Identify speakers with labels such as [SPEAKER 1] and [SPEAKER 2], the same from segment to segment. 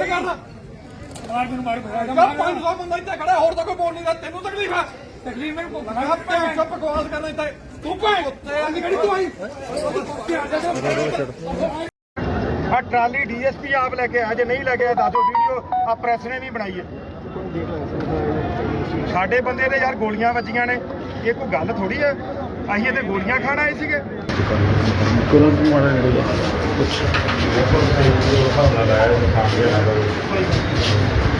[SPEAKER 1] ਬਕਵਾਸ ਕਰਨਾ
[SPEAKER 2] ਮਾਰ ਮੈਨੂੰ ਮਾਰ
[SPEAKER 1] ਯਾਰ 500 ਬੰਦਾ ਇੱਥੇ ਖੜਾ ਹੋਰ ਤਾਂ ਕੋਈ ਬੋਲ ਨਹੀਂ ਰਿਹਾ। ਤੈਨੂੰ ਤਕਲੀਫ ਹੈ
[SPEAKER 2] ਤਕਲੀਫ ਮੈਨੂੰ ਭੁੱਖ
[SPEAKER 1] ਮੈਂ ਕਿਹਾ ਚੁੱਪ ਬਕਵਾਸ ਕਰਨਾ ਇੱਥੇ। ਤੂੰ ਭਾਵੇਂ ਉੱਤੇ ਆ। ਕਿਹੜੀ ਤੂੰ ਆਈ?
[SPEAKER 3] ਆ ਟਰਾਲੀ ਡੀਐਸਪੀ ਆਪ ਲੈ ਕੇ ਆਇਆ ਜੇ ਨਹੀਂ ਲੈ ਕੇ ਆਇਆ ਦੱਸੋ ਵੀਡੀਓ ਆ ਪ੍ਰੈਸ ਨੇ ਵੀ ਬਣਾਈ ਹੈ। ਸਾਡੇ ਬੰਦੇ ਦੇ ਯਾਰ ਗੋਲੀਆਂ ਵੱਜੀਆਂ ਨੇ। ਇਹ ਕੋਈ ਗੱਲ ਥੋੜੀ ਹੈ? ਅਸੀਂ ਇਹਦੇ ਗੋਲੀਆਂ ਖਾਣ ਆਏ ਸੀਗੇ।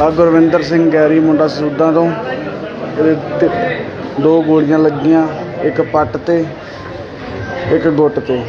[SPEAKER 4] ਆ ਗੁਰਵਿੰਦਰ ਸਿੰਘ ਗੈਰੀ ਮੁੰਡਾ ਸੂਦਾਂ ਤੋਂ। ਇਹਦੇ ਦੋ ਗੋਲੀਆਂ ਲੱਗੀਆਂ, ਇੱਕ ਪੱਟ ਤੇ, ਇੱਕ ਗੁੱਟ ਤੇ।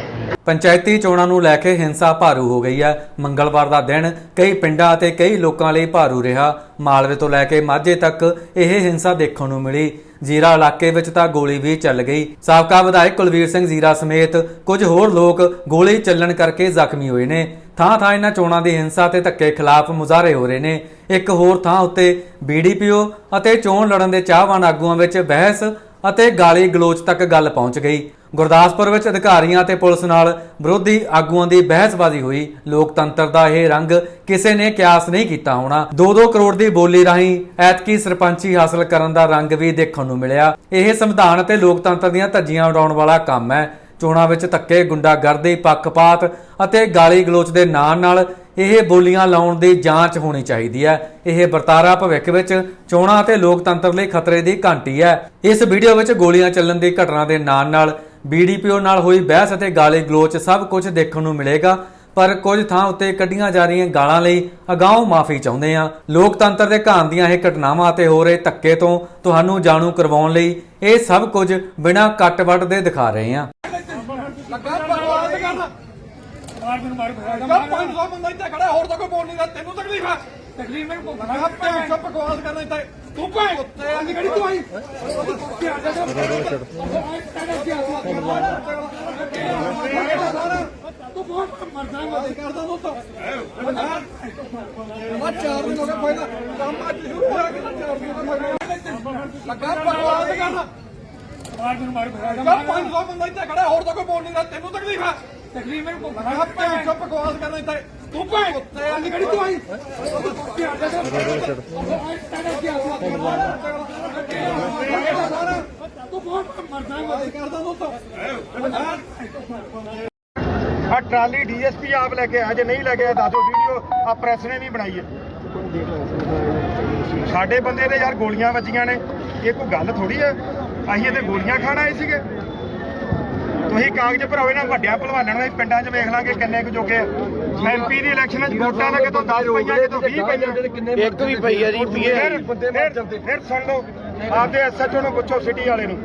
[SPEAKER 5] ਪੰਚਾਇਤੀ ਚੋਣਾਂ ਨੂੰ ਲੈ ਕੇ ਹਿੰਸਾ ਭਾਰੂ ਹੋ ਗਈ ਹੈ। ਮੰਗਲਵਾਰ ਦਾ ਦਿਨ ਕਈ ਪਿੰਡਾਂ ਅਤੇ ਕਈ ਲੋਕਾਂ ਲਈ ਭਾਰੂ ਰਿਹਾ। ਮਾਲਵੇ ਤੋਂ ਲੈ ਕੇ ਮਾਝੇ ਤੱਕ ਇਹ ਹਿੰਸਾ ਦੇਖਣ ਨੂੰ ਮਿਲੀ। ਜ਼ੀਰਾ ਇਲਾਕੇ ਵਿੱਚ ਤਾਂ ਗੋਲੀ ਵੀ ਚੱਲ ਗਈ। ਸਾਬਕਾ ਵਿਧਾਇਕ ਕੁਲਵੀਰ ਸਿੰਘ ਜ਼ੀਰਾ ਸਮੇਤ ਕੁਝ ਹੋਰ ਲੋਕ ਗੋਲੀ ਚੱਲਣ ਕਰਕੇ ਜ਼ਖਮੀ ਹੋਏ ਨੇ। ਥਾਂ ਥਾਂ ਇਹਨਾਂ ਚੋਣਾਂ ਦੀ ਹਿੰਸਾ ਤੇ ਧੱਕੇ ਖਿਲਾਫ ਮੁਜ਼ਾਹਰੇ ਹੋ ਰਹੇ ਨੇ। ਇੱਕ ਹੋਰ ਥਾਂ ਉੱਤੇ ਬੀਡੀਪੀਓ ਅਤੇ ਚੋਣ ਲੜਨ ਦੇ ਚਾਹਵਾਨ ਆਗੂਆਂ ਵਿੱਚ ਬਹਿਸ ਅਤੇ ਗਾਲੀ ਗਲੋਚ ਤੱਕ ਗੱਲ ਪਹੁੰਚ ਗਈ। ਗੁਰਦਾਸਪੁਰ ਵਿੱਚ ਅਧਿਕਾਰੀਆਂ ਅਤੇ ਪੁਲਿਸ ਨਾਲ ਵਿਰੋਧੀ ਆਗੂਆਂ ਦੀ ਬਹਿਸਬਾਜ਼ੀ ਹੋਈ। ਲੋਕਤੰਤਰ ਦਾ ਇਹ ਰੰਗ ਕਿਸੇ ਨੇ ਕਿਆਸ ਨਹੀਂ ਕੀਤਾ ਹੋਣਾ। 2-2 ਕਰੋੜ ਦੀ ਬੋਲੀ ਰਾਹੀਂ ਐਤਕੀ ਸਰਪੰਚੀ ਹਾਸਲ ਕਰਨ ਦਾ ਰੰਗ ਵੀ ਦੇਖਣ ਨੂੰ ਮਿਲਿਆ। ਇਹ ਸੰਵਿਧਾਨ ਅਤੇ ਲੋਕਤੰਤਰ ਦੀਆਂ ਧੱਜੀਆਂ ਉਡਾਉਣ ਵਾਲਾ ਕੰਮ ਹੈ। ਚੋਣਾਂ ਵਿੱਚ ਧੱਕੇ, ਗੁੰਡਾਗਰਦੀ, ਪੱਖਪਾਤ ਅਤੇ ਗਾਲੀ ਗਲੋਚ ਦੇ ਨਾਲ ਨਾਲ ਇਹ ਬੋਲੀਆਂ ਲਾਉਣ ਦੀ ਜਾਂਚ ਹੋਣੀ ਚਾਹੀਦੀ ਹੈ। ਇਹ ਵਰਤਾਰਾ ਭਵਿੱਖ ਵਿੱਚ ਚੋਣਾਂ ਅਤੇ ਲੋਕਤੰਤਰ ਲਈ ਖਤਰੇ ਦੀ ਘੰਟੀ ਹੈ। ਇਸ ਵੀਡੀਓ ਵਿੱਚ ਗੋਲੀਆਂ ਚੱਲਣ ਦੀ ਘਟਨਾ ਦੇ ਨਾਲ ਨਾਲ ਬੀਡੀਪੀਓ ਨਾਲ ਹੋਈ ਬਹਿਸ ਅਤੇ ਗਾਲੀ ਗਲੋਚ ਸਭ ਕੁਝ ਦੇਖਣ ਨੂੰ ਮਿਲੇਗਾ। ਪਰ ਕੁਝ ਥਾਂ ਉੱਤੇ ਕੱਢੀਆਂ ਜਾ ਰਹੀਆਂ ਗਾਲਾਂ ਲਈ ਅਗਾਊਂ ਮਾਫੀ ਚਾਹੁੰਦੇ ਹਾਂ। ਲੋਕਤੰਤਰ ਦੇ ਘਾਣ ਦੀਆਂ ਇਹ ਘਟਨਾਵਾਂ ਅਤੇ ਹੋ ਰਹੇ ਧੱਕੇ ਤੋਂ ਤੁਹਾਨੂੰ ਜਾਣੂ ਕਰਵਾਉਣ ਲਈ ਇਹ ਸਭ ਕੁਝ ਬਿਨਾਂ ਕੱਟ ਵੱਟ ਦੇ ਦਿਖਾ ਰਹੇ ਹਾਂ
[SPEAKER 1] ਲੱਗਾ ਬਕਵਾਸ ਕਰਨਾ
[SPEAKER 2] ਮਾਰ ਮੈਨੂੰ ਮਾਰ
[SPEAKER 1] ਯਾਰ 500 ਬੰਦਾ ਇੱਥੇ ਖੜਾ ਹੋਰ ਤਾਂ ਕੋਈ ਬੋਲ ਨਹੀਂ ਰਿਹਾ। ਤੈਨੂੰ ਤਕਲੀਫ ਹੈ
[SPEAKER 2] ਤਕਲੀਫ ਮੈਨੂੰ ਭੁੱਖ
[SPEAKER 1] ਮੈਂ ਕਿਹਾ ਚੁੱਪ ਬਕਵਾਸ ਕਰਨਾ ਇੱਥੇ। ਤੂੰ ਭਾਵੇਂ ਉੱਤੇ ਆ ਕਿਹੜੀ ਤੂੰ ਆਈ। ਤੂੰ ਬਹੁਤ ਮਰਦਾ ਮੈਂ ਕਰਦਾ ਤੂੰ ਤਾਂ ਮੈਂ ਚਾਰ ਦਿਨ ਹੋ ਗਏ ਪਹਿਲਾਂ ਕੰਮ ਅੱਜ ਸ਼ੁਰੂ ਹੋਇਆ ਕਿ ਚਾਰ ਦਿਨ ਹੋ ਗਏ ਲੱਗਾ ਬਕਵਾਸ ਕਰਨਾ
[SPEAKER 2] ਮਾਰ। ਮੈਨੂੰ ਮਾਰ
[SPEAKER 1] ਯਾਰ 500 ਬੰਦਾ ਇੱਥੇ ਖੜਾ ਹੋਰ ਤਾਂ ਕੋਈ ਬੋਲ ਨਹੀਂ ਰਿਹਾ। ਤੈਨੂੰ ਤਕਲੀਫ ਹੈ ਮੈਂ ਕਿਹਾ ਚੁੱਪ ਬਕਵਾਸ ਕਰਨਾ ਇੱਥੇ ਤੂੰ ਆ ਕਿਹੜੀ ਤੂੰ ਆਈ ਤੂੰ ਬਹੁਤ ਮਰਦਾ ਮੈਂ ਕਰਦਾ ਤੂੰ ਤਾਂ
[SPEAKER 3] ਆ ਟਰਾਲੀ ਡੀਐਸਪੀ ਆਪ ਲੈ ਕੇ ਆਇਆ ਜੇ ਨਹੀਂ ਲੈ ਕੇ ਦੱਸੋ ਵੀਡੀਓ ਆ ਪ੍ਰੈਸ ਨੇ ਵੀ ਬਣਾਈ ਹੈ ਸਾਡੇ ਬੰਦੇ ਦੇ ਯਾਰ ਗੋਲੀਆਂ ਵੱਜੀਆਂ ਨੇ ਇਹ ਕੋਈ ਗੱਲ ਥੋੜੀ ਹੈ ਅਸੀਂ ਇਹਦੇ ਗੋਲੀਆਂ ਖਾਣ ਆਏ ਸੀਗੇ ਤੁਸੀਂ ਕਾਗਜ਼ ਭਰਾਓ ਇਹਨਾਂ ਵੱਡਿਆਂ ਭਲਵਾਨਾਂ ਨੂੰ ਅਸੀਂ ਪਿੰਡਾਂ 'ਚ ਵੇਖ ਲਾਂਗੇ ਕਿੰਨੇ ਕੁ ਜੋਗੇ ਐਮਪੀ ਦੀ ਇਲੈਕਸ਼ਨ 'ਚ ਵੋਟਾਂ ਦਾ ਕਿਤੋਂ 10 ਪਈਆਂ ਕਿਤੋਂ 20 ਪਈਆਂ
[SPEAKER 4] ਇੱਕ ਵੀ ਪਈ ਆ ਜੀ ਪੀਏ।
[SPEAKER 3] ਫਿਰ ਫਿਰ ਫਿਰ ਸੁਣ ਲਓ ਆਪਦੇ ਐਸਐਚਓ ਨੂੰ ਪੁੱਛੋ ਸਿਟੀ ਵਾਲੇ ਨੂੰ।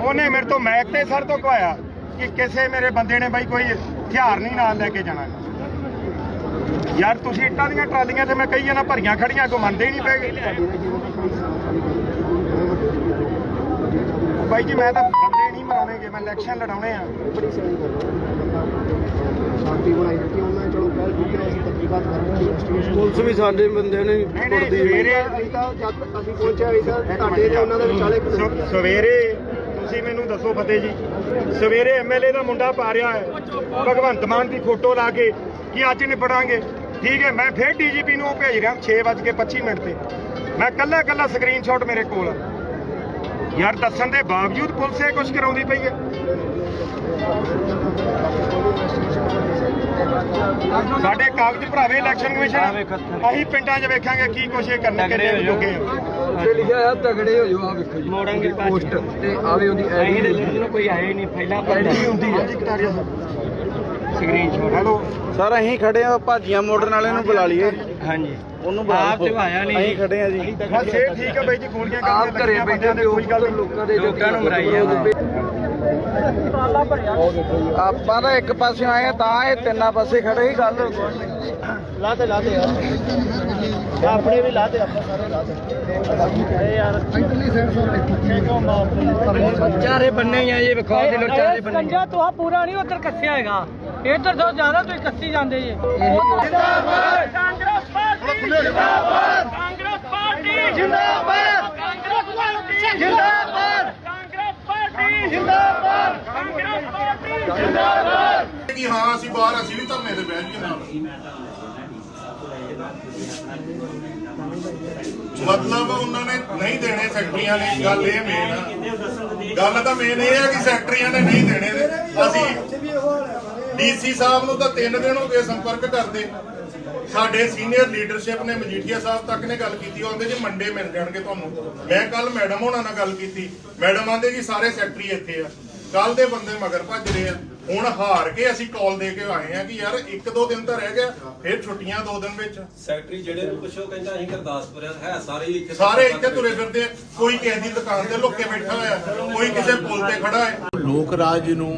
[SPEAKER 3] ਉਹਨੇ ਮੇਰੇ ਤੋਂ ਮੈਕ ਤੇ ਸਰ ਤੋਂ ਕਹਾਇਆ ਕਿ ਕਿਸੇ ਮੇਰੇ ਬੰਦੇ ਨੇ ਬਾਈ ਕੋਈ ਹਥਿਆਰ ਨਹੀਂ ਨਾਲ ਲੈ ਕੇ ਜਾਣਾ। ਯਾਰ ਤੁਸੀਂ ਇੱਟਾਂ ਦੀਆਂ ਟਰਾਲੀਆਂ ਤੇ ਮੈਂ ਕਹੀ ਜਾਂਦਾ ਭਰੀਆਂ ਖੜੀਆਂ ਕੋ ਮੰਨਦੇ ਹੀ ਨਹੀਂ ਪਏ। ਬਾਈ ਜੀ ਮੈਂ ਤਾਂ ਬੰਦੇ ਮਰਾਉਣੇਗੇ ਮੈਂ ਇਲੈਕਸ਼ਨ ਲੜਾਉਣੇ ਆ।
[SPEAKER 4] ਸ਼ਾਂਤੀ ਬਣਾਈ ਰੱਖੀ ਉਹਨਾਂ ਨੇ ਚਲੋ ਕਹਿ ਦਿੱਤੀ ਅਸੀਂ ਤਕਲੀਫਾਤ ਕਰਾਂਗੇ ਪੁਲਿਸ ਵੀ ਸਾਡੇ ਬੰਦੇ ਨੇ
[SPEAKER 3] ਨਹੀਂ ਨਹੀਂ ਸਵੇਰੇ
[SPEAKER 4] ਅਸੀਂ ਤਾਂ ਜਦ ਅਸੀਂ ਪਹੁੰਚਿਆ ਅਸੀਂ ਤਾਂ ਤੁਹਾਡੇ ਤੇ ਉਹਨਾਂ ਦੇ ਵਿਚਾਲੇ
[SPEAKER 3] ਸਵੇਰੇ ਤੁਸੀਂ ਮੈਨੂੰ ਦੱਸੋ ਫਤਿਹ ਜੀ। ਸਵੇਰੇ ਐਮਐਲਏ ਦਾ ਮੁੰਡਾ ਪਾ ਰਿਹਾ ਹੈ ਭਗਵੰਤ ਮਾਨ ਦੀ ਫੋਟੋ ਲਾ ਕੇ ਕਿ ਅੱਜ ਨਿਪੜਾਂਗੇ ਠੀਕ ਹੈ ਮੈਂ ਫਿਰ ਡੀਜੀਪੀ ਨੂੰ ਉਹ ਭੇਜ ਰਿਹਾ 6:25 ਮਿੰਟ ਤੇ। ਮੈਂ ਕੱਲਾ ਕੱਲਾ ਸਕਰੀਨਸ਼ਾਟ ਮੇਰੇ ਕੋਲ। ਆ। ਯਾਰ ਦੱਸਣ ਦੇ ਬਾਵਜੂਦ ਪੁਲਿਸ ਇਹ ਕੁਝ ਕਰਾਉਂਦੀ ਪਈ ਹੈ। ਸਾਡੇ ਕਾਗਜ਼ ਭਰਾਵੇ ਇਲੈਕਸ਼ਨ ਕਮਿਸ਼ਨ ਅਸੀਂ ਪਿੰਡਾਂ 'ਚ ਵੇਖਾਂਗੇ ਕੀ ਕੁਛ ਇਹ ਕਰਨ ਕਿੰਨੇ ਜੋਗੇ
[SPEAKER 6] ਤੇ ਲਿਖਿਆ ਆ ਤਗੜੇ ਹੋ ਜਾਓ ਆ ਵੇਖੋ ਜੀ। ਮੋੜਾਂਗੇ ਪੋਸਟ ਤੇ ਆਵੇ ਉਹਦੀ ਐਡੀ ਨੂੰ ਕੋਈ ਆਏ ਨਹੀਂ ਪਹਿਲਾਂ ਐਡੀ ਹੁੰਦੀ ਆ।
[SPEAKER 3] Screenshot hello.
[SPEAKER 4] ਸਰ ਅਸੀਂ ਖੜੇ ਆ ਭਾਜੀਆਂ ਮੋੜਨ ਵਾਲੇ ਨੂੰ ਬੁਲਾ ਲਈਏ।
[SPEAKER 6] ਹਾਂਜੀ।
[SPEAKER 4] ਉਹਨੂੰ ਬੁਲਾ
[SPEAKER 6] ਆਪ ਤੇ ਆਇਆ ਨਹੀਂ।
[SPEAKER 4] ਅਸੀਂ ਖੜੇ ਆ ਜੀ।
[SPEAKER 3] ਬਸ ਇਹ ਠੀਕ ਹੈ ਬਾਈ ਜੀ ਗੋਲੀਆਂ
[SPEAKER 6] ਆਪ
[SPEAKER 3] ਕਰਨ
[SPEAKER 6] ਘਰੇ ਬੈਠੇ ਤੇ
[SPEAKER 3] ਕੋਈ ਗੱਲ ਨਹੀਂ।
[SPEAKER 6] ਲੋਕਾਂ ਦੇ ਲੋਕਾਂ ਨੂੰ ਮਰਾਈ ਆ।
[SPEAKER 4] ਆਪਾਂ ਤਾਂ ਇੱਕ ਪਾਸੇ ਆਏ ਆ ਤਾਂ ਇਹ ਤਿੰਨਾਂ ਪਾਸੇ ਖੜੇ ਹੀ ਗੱਲ।
[SPEAKER 7] ਲਾਤੇ ਲਾਤੇ ਯਾਰ। ਆਪਣੇ ਵੀ ਲਾਤੇ ਆਪਾਂ ਸਾਰੇ ਲਾਤੇ ਯਾਰ।
[SPEAKER 6] ਚਾਰੇ ਬੰਨੇ ਹੀ ਆ ਇਹ ਵਿਖਾ ਦੇ ਲੋ ਚਾਰੇ ਬੰਨੇ
[SPEAKER 8] ਕੰਜਾ ਤੋਂ ਪੂਰਾ ਨਹੀਂ ਉਧਰ ਕੱਸਿਆ ਹੈਗਾ। ਇੱਧਰ ਤੋਂ ਜ਼ਿਆਦਾ ਤੁਸੀਂ ਕੱਸੀ ਜਾਂਦੇ ਜੀ।
[SPEAKER 7] ਜਿੰਦਾਬਾਦ। ਜਿੰਦਾਬਾਦ ਕਾਂਗਰਸ ਪਾਰਟੀ ਜਿੰਦਾਬਾਦ। ਕਾਂਗਰਸ ਪਾਰਟੀ ਜਿੰਦਾਬਾਦ। ਕਾਂਗਰਸ ਪਾਰਟੀ ਜਿੰਦਾਬਾਦ। ਕਾਂਗਰਸ ਪਾਰਟੀ ਜਿੰਦਾਬਾਦ।
[SPEAKER 9] ਕਿ ਹਾਂ, ਅਸੀਂ ਬਾਹਰ ਅਸੀਂ ਵੀ ਧਰਨੇ ਤੇ ਬਹਿ ਜਾਈਏ ਨਾਲ। ਮਤਲਬ ਉਹਨਾਂ ਨੇ ਨਹੀਂ ਦੇਣੇ ਫੈਕਟਰੀਆਂ ਨੇ ਗੱਲ ਇਹ ਮੇਨ ਆ। ਗੱਲ ਤਾਂ ਮੇਨ ਇਹ ਹੈ ਕਿ ਫੈਕਟਰੀਆਂ ਨੇ ਨਹੀਂ ਦੇਣੇ ਅਸੀਂ ਡੀਸੀ ਸਾਹਿਬ ਨੂੰ ਤਾਂ 3 ਦਿਨ ਹੋ ਗਏ ਸੰਪਰਕ ਕਰਦੇ। ਸਾਡੇ ਸੀਨੀਅਰ ਲੀਡਰਸ਼ਿਪ ਨੇ ਮਜੀਠੀਆ ਸਾਹਿਬ ਤੱਕ ਨੇ ਗੱਲ ਕੀਤੀ ਉਹ ਆਂਦੇ ਜੀ ਮੰਡੇ ਮਿਲ ਜਾਣਗੇ ਤੁਹਾਨੂੰ। ਮੈਂ ਕੱਲ ਮੈਡਮ ਹੋਣਾ ਨਾਲ ਗੱਲ ਕੀਤੀ। ਮੈਡਮ ਆਂਦੇ ਜੀ ਸਾਰੇ ਸੈਕਟਰੀ ਇੱਥੇ ਆ। ਕੱਲ ਦੇ ਬੰਦੇ ਮਗਰ ਭੱਜ ਰਹੇ ਆ। ਹੁਣ ਹਾਰ ਕੇ ਅਸੀਂ ਕਾਲ ਦੇ ਕੇ ਆਏ ਆ ਕਿ ਯਾਰ ਇੱਕ ਦੋ ਦਿਨ ਤਾਂ ਰਹਿ ਗਿਆ ਫਿਰ ਛੁੱਟੀਆਂ ਦੋ ਦਿਨ ਵਿੱਚ।
[SPEAKER 10] ਸੈਕਟਰੀ ਜਿਹੜੇ ਨੂੰ ਪੁੱਛੋ ਕਹਿੰਦਾ ਅਸੀਂ ਗੁਰਦਾਸਪੁਰ ਆ ਹੈ ਸਾਰੇ ਹੀ ਇੱਥੇ
[SPEAKER 9] ਸਾਰੇ ਇੱਥੇ ਤੁਰੇ ਫਿਰਦੇ ਆ। ਕੋਈ ਕਿਸੇ ਦੀ ਦੁਕਾਨ ਤੇ ਲੁੱਕ ਬੈਠਾ ਹੋਇਆ ਕੋਈ ਕਿਸੇ ਪੁਲ ਤੇ ਖੜਾ ਹੈ
[SPEAKER 11] ਲੋਕ ਰਾਜ ਨੂੰ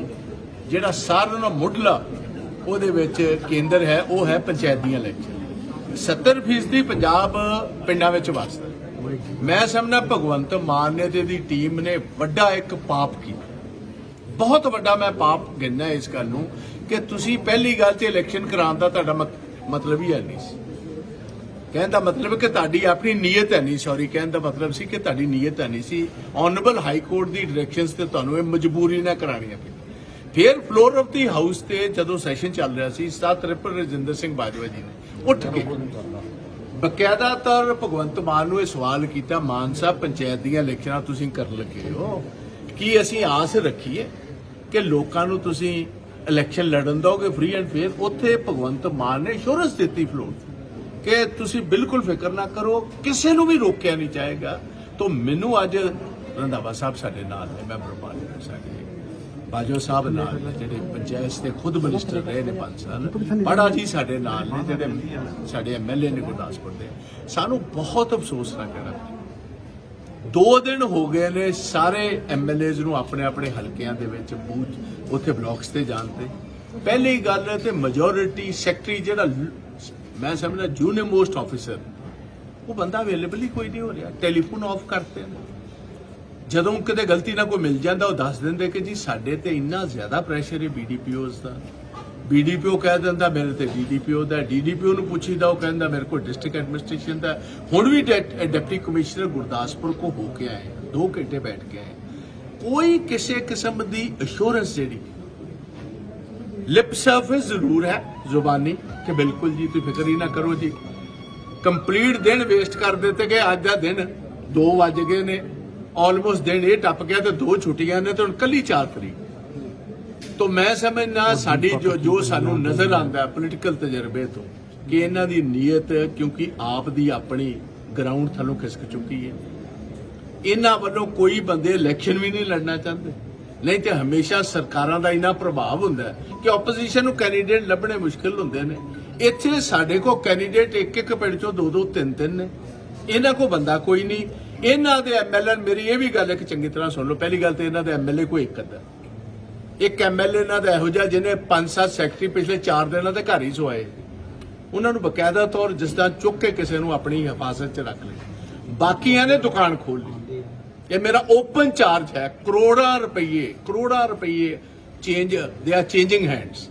[SPEAKER 11] ਜਿਹੜਾ ਸਾਰਿਆਂ ਨਾਲੋਂ ਮੁੱਢਲਾ ਉਹਦੇ ਵਿੱਚ ਕੇਂਦਰ ਹੈ, ਉਹ ਹੈ ਪੰਚਾਇਤ ਦੀਆਂ ਇਲੈਕਸ਼ਨ 70% ਪੰਜਾਬ ਪਿੰਡਾਂ ਵਿੱਚ ਵਸਦਾ ਮੈਂ ਸਮਝਣਾ ਭਗਵੰਤ ਮਾਨ ਨੇ ਤੇ ਇਹਦੀ ਟੀਮ ਨੇ ਵੱਡਾ ਇੱਕ ਪਾਪ ਕੀਤਾ। ਬਹੁਤ ਵੱਡਾ ਮੈਂ ਪਾਪ ਗਿਣਦਾ ਇਸ ਗੱਲ ਨੂੰ ਕਿ ਤੁਸੀਂ ਪਹਿਲੀ ਗੱਲ ਤੇ ਇਲੈਕਸ਼ਨ ਕਰਾਉਣ ਦਾ ਤੁਹਾਡਾ ਮਤਲਬ ਹੀ ਹੈ ਨਹੀਂ ਸੀ। ਕਹਿਣ ਦਾ ਮਤਲਬ ਕਿ ਤੁਹਾਡੀ ਆਪਣੀ ਨੀਅਤ ਹੈ ਨਹੀਂ ਸੌਰੀ ਕਹਿਣ ਦਾ ਮਤਲਬ ਸੀ ਕਿ ਤੁਹਾਡੀ ਨੀਅਤ ਹੈ ਨਹੀਂ ਸੀ। ਆਨਰੇਬਲ ਹਾਈ ਕੋਰਟ ਦੀ ਡਾਇਰੈਕਸ਼ਨਸ ਤੇ ਤੁਹਾਨੂੰ ਇਹ ਮਜਬੂਰੀ ਨਾਲ ਕਰਾਉਣੀਆਂ ਪਈ ਫਿਰ ਫਲੋਰ ਆਫ ਦੀ ਹਾਊਸ ਤੇ ਜਦੋਂ ਸੈਸ਼ਨ ਚੱਲ ਰਿਹਾ ਸੀ ਸਤ ਰਿਪਰ ਰਜਿੰਦਰ ਸਿੰਘ ਬਾਜਵਾ ਜੀ ਨੇ। ਉੱਠ ਕੇ ਬਕਾਇਦਾ ਤੌਰ ਭਗਵੰਤ ਮਾਨ ਨੂੰ ਇਹ ਸਵਾਲ ਕੀਤਾ, ਮਾਨ ਸਾਹਿਬ, ਪੰਚਾਇਤ ਦੀਆਂ ਇਲੈਕਸ਼ਨਾਂ ਤੁਸੀਂ ਕਰਨ ਲੱਗੇ ਹੋ। ਕੀ ਅਸੀਂ ਆਸ ਰੱਖੀਏ ਕਿ ਲੋਕਾਂ ਨੂੰ ਤੁਸੀਂ ਇਲੈਕਸ਼ਨ ਲੜਨ ਦੋਗੇ ਫ੍ਰੀ ਐਂਡ ਫੇਅਰ ਉੱਥੇ ਭਗਵੰਤ ਮਾਨ ਨੇ ਇੰਸ਼ੋਰੈਂਸ ਦਿੱਤੀ ਫਲੋਰ ਕਿ ਤੁਸੀਂ ਬਿਲਕੁਲ ਫਿਕਰ ਨਾ ਕਰੋ, ਕਿਸੇ ਨੂੰ ਵੀ ਰੋਕਿਆ ਨਹੀਂ ਜਾਏਗਾ। ਤੋਂ ਮੈਨੂੰ ਅੱਜ ਰੰਧਾਵਾ ਸਾਹਿਬ ਸਾਡੇ ਨਾਲ ਨੇ ਮੈਂਬਰ ਪਾਰਲੀਮੈਂਟ ਸਾਡੇ ਬਾਜੋ ਸਾਹਿਬ ਨਾਲ ਜਿਹੜੇ ਪੰਚਾਇਤ ਦੇ ਖੁਦ ਮਿਨਿਸਟਰ ਰਹੇ ਨੇ ਪੰਜ ਸਾਲ, ਬੜਾ ਜੀ ਸਾਡੇ ਨਾਲ ਨੇ, ਜਿਹੜੇ ਸਾਡੇ ਐਮਐਲਏ ਨੇ ਗੁਰਦਾਸਪੁਰ ਦੇ। ਸਾਨੂੰ ਬਹੁਤ ਅਫਸੋਸ ਨਾ ਕਹਿਣਾ ਦੋ ਦਿਨ ਹੋ ਗਏ ਨੇ ਸਾਰੇ ਐਮਐਲਏਜ਼ ਨੂੰ ਆਪਣੇ ਆਪਣੇ ਹਲਕਿਆਂ ਦੇ ਵਿੱਚ ਬੂਥ, ਉੱਥੇ ਬਲਾਕਸ ਤੇ ਜਾਣ ਤੇ। ਪਹਿਲੀ ਗੱਲ ਤੇ ਮੈਜੋਰਿਟੀ ਸੈਕਟਰੀ ਜਿਹੜਾ ਮੈਂ ਸਮਝਦਾ ਜੂਨੀਅਰ ਮੋਸਟ ਆਫੀਸਰ ਉਹ ਬੰਦਾ ਅਵੇਲੇਬਲ ਹੀ ਕੋਈ ਨਹੀਂ ਹੋ ਰਿਹਾ। ਟੈਲੀਫੋਨ ਆਫ ਕਰਤੇ ਨੇ। ਜਦੋਂ ਕਿਤੇ ਗਲਤੀ ਨਾਲ ਕੋਈ ਮਿਲ ਜਾਂਦਾ, ਉਹ ਦੱਸ ਦਿੰਦੇ ਕਿ ਜੀ ਸਾਡੇ ਤੇ ਇੰਨਾ ਜ਼ਿਆਦਾ ਪ੍ਰੈਸ਼ਰ ਹੈ ਬੀਡੀਪੀਓਜ਼ ਦਾ। ਬੀਡੀਪੀਓ ਕਹਿ ਦਿੰਦਾ, ਮੇਰੇ ਤੇ ਡੀਡੀਪੀਓ ਦਾ ਡੀਡੀਪੀਓ ਨੂੰ ਪੁੱਛੀਦਾ, ਉਹ ਕਹਿੰਦਾ, ਮੇਰੇ ਕੋਲ ਡਿਸਟ੍ਰਿਕਟ ਐਡਮਿਨਿਸਟ੍ਰੇਸ਼ਨ ਦਾ ਹੁਣ ਵੀ ਡਿਪਟੀ ਕਮਿਸ਼ਨਰ ਗੁਰਦਾਸਪੁਰ ਕੋ ਹੋ ਕੇ ਆਏ 2 ਘੰਟੇ ਬੈਠ ਕੇ ਆਏ ਕੋਈ ਕਿਸੇ ਕਿਸਮ ਦੀ ਅਸ਼ੋਰੈਂਸ ਜਿਹੜੀ ਲਿਪ ਸਰਫੇਸ ਜ਼ਰੂਰ ਹੈ ਜ਼ੁਬਾਨੀ, ਕਿ ਬਿਲਕੁਲ ਜੀ ਤੁਸੀਂ ਫਿਕਰ ਹੀ ਨਾ ਕਰੋ ਜੀ। ਕੰਪਲੀਟ ਦਿਨ ਵੇਸਟ ਕਰ ਦਿੱਤੇ ਗਏ, ਅੱਜ ਦਾ ਦਿਨ 2 ਵੱਜ ਗਏ ਨੇ। ਆਲਮੋਸਟ ਦਿਨ ਇਹ ਟੱਪ ਗਿਆ ਤੇ ਦੋ ਛੁੱਟੀਆਂ ਨੇ ਤੇ ਹੁਣ ਕੱਲੀ 4 ਤਰੀਕ। ਤੋਂ ਮੈਂ ਸਮਝਣਾ ਸਾਡੀ ਜੋ ਜੋ ਸਾਨੂੰ ਨਜ਼ਰ ਆਉਂਦਾ ਪੋਲੀਟੀਕਲ ਤਜਰਬੇ ਤੋਂ ਕਿ ਇਹਨਾਂ ਦੀ ਨੀਅਤ ਕਿਉਂਕਿ ਆਪ ਦੀ ਆਪਣੀ ਗਰਾਊਂਡ ਥੱਲੋਂ ਖਿਸਕ ਚੁੱਕੀ ਹੈ। ਇਹਨਾਂ ਵੱਲੋਂ ਕੋਈ ਬੰਦੇ ਇਲੈਕਸ਼ਨ ਵੀ ਨਹੀਂ ਲੜਨਾ ਚਾਹੁੰਦੇ। ਨਹੀਂ ਤੇ ਹਮੇਸ਼ਾ ਸਰਕਾਰਾਂ ਦਾ ਇਨਾ ਪ੍ਰਭਾਵ ਹੁੰਦਾ ਕਿ ਆਪੋਜੀਸ਼ਨ ਨੂੰ ਕੈਂਡੀਡੇਟ ਲੱਭਣੇ ਮੁਸ਼ਕਿਲ ਹੁੰਦੇ ਨੇ। ਇੱਥੇ ਸਾਡੇ ਕੋਲ ਕੈਂਡੀਡੇਟ ਇੱਕ ਇੱਕ ਪਿੰਡ ਚੋਂ ਦੋ ਦੋ ਤਿੰਨ ਤਿੰਨ ਨੇ। ਇਹਨਾਂ ਕੋ ਬੰਦਾ ਕੋਈ ਨਹੀਂ। ਇਹਨਾਂ ਦੇ ਐਮਐਲਏ ਮੇਰੀ ਇਹ ਵੀ ਗੱਲ ਇੱਕ ਚੰਗੀ ਤਰ੍ਹਾਂ ਸੁਣ ਲਓ। ਪਹਿਲੀ ਗੱਲ ਤੇ ਇਹਨਾਂ ਦੇ ਐਮਐਲਏ ਕੋਈ ਇੱਕ ਅੱਧਾ। ਇੱਕ ਐਮਐਲਏ ਇਹਨਾਂ ਦਾ ਇਹੋ ਜਿਹਾ ਜਿਹਨੇ ਪੰਜ ਸੱਤ ਸੈਕਟਰੀ ਪਿਛਲੇ 4 ਦਿਨਾਂ ਦੇ ਘਰ ਹੀ ਸੋਏ ਉਹਨਾਂ ਨੂੰ ਬਕਾਇਦਾ ਤੌਰ ਜਿਸ ਤਰ੍ਹਾਂ ਚੁੱਕ ਕੇ ਕਿਸੇ ਨੂੰ ਆਪਣੀ ਹਿਫਾਜ਼ਤ 'ਚ ਰੱਖ ਲਿਆ ਬਾਕੀਆਂ ਨੇ ਦੁਕਾਨ ਖੋਲ ਲਈ। ਇਹ ਮੇਰਾ ਓਪਨ ਚਾਰਜ ਹੈ। ਕਰੋੜਾਂ ਰੁਪਏ ਕਰੋੜਾਂ ਰੁਪਏ change they are changing hands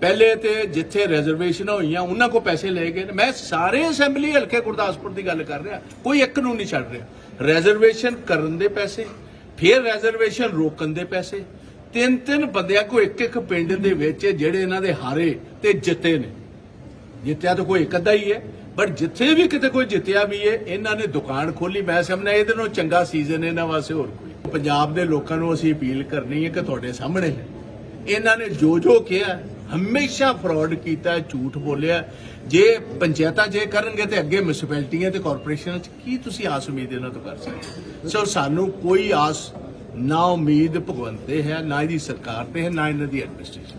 [SPEAKER 11] ਪਹਿਲੇ ਤੇ ਜਿੱਥੇ ਰਿਜ਼ਰਵੇਸ਼ਨ ਹੋਈਆਂ, ਉਹਨਾਂ ਕੋ ਪੈਸੇ ਲਏ ਗਏ ਨੇ। ਮੈਂ ਸਾਰੇ ਅਸੈਂਬਲੀ ਹਲਕੇ ਗੁਰਦਾਸਪੁਰ ਦੀ ਗੱਲ ਕਰ ਰਿਹਾ। ਕੋਈ ਇੱਕ ਨੂੰ ਨਹੀਂ ਛੱਡ ਰਿਹਾ। ਰਿਜ਼ਰਵੇਸ਼ਨ ਕਰਨ ਦੇ ਪੈਸੇ, ਫਿਰ ਰਿਜ਼ਰਵੇਸ਼ਨ ਰੋਕਣ ਦੇ ਪੈਸੇ। ਤਿੰਨ ਤਿੰਨ ਬੰਦਿਆਂ ਕੋ ਇੱਕ ਇੱਕ ਪਿੰਡ ਦੇ ਵਿੱਚ ਜਿਹੜੇ ਇਹਨਾਂ ਦੇ ਹਾਰੇ ਤੇ ਜਿੱਤੇ ਨੇ। ਜਿੱਤਿਆ ਤਾਂ ਕੋਈ ਇੱਕ ਅੱਧਾ ਹੀ ਹੈ ਬਟ ਜਿੱਥੇ ਵੀ ਕਿਤੇ ਕੋਈ ਜਿੱਤਿਆ ਵੀ ਹੈ, ਇਹਨਾਂ ਨੇ ਦੁਕਾਨ ਖੋਲੀ ਮੈਂ ਸਮਝਦਾ ਇਹਦੇ ਨਾਲੋਂ ਚੰਗਾ ਸੀਜ਼ਨ ਇਹਨਾਂ ਵਾਸਤੇ ਹੋਰ ਕੋਈ। ਪੰਜਾਬ ਦੇ ਲੋਕਾਂ ਨੂੰ ਅਸੀਂ ਅਪੀਲ ਕਰਨੀ ਹੈ ਕਿ ਤੁਹਾਡੇ ਸਾਹਮਣੇ ਇਹਨਾਂ ਨੇ ਜੋ ਜੋ ਕਿਹਾ ਹਮੇਸ਼ਾ ਫਰਾਡ ਕੀਤਾ, ਝੂਠ ਬੋਲਿਆ। ਜੇ ਪੰਚਾਇਤਾਂ ਜੇ ਕਰਨਗੇ ਤੇ ਅੱਗੇ ਮਿਊਨਿਸਪੈਲਿਟੀਆਂ ਤੇ ਕਾਰਪੋਰੇਸ਼ਨਾਂ 'ਚ ਕੀ ਤੁਸੀਂ ਆਸ ਉਮੀਦ ਇਹਨਾਂ ਤੋਂ ਕਰ ਸਕਦੇ ਸੋ ਸਾਨੂੰ ਕੋਈ ਆਸ ਨਾ ਉਮੀਦ ਭਗਵੰਤ ਤੇ ਹੈ, ਨਾ ਇਹਦੀ ਸਰਕਾਰ ਤੇ ਹੈ, ਨਾ ਇਹਨਾਂ ਦੀ ਐਡਮਿਨਿਸਟ੍ਰੇਸ਼ਨ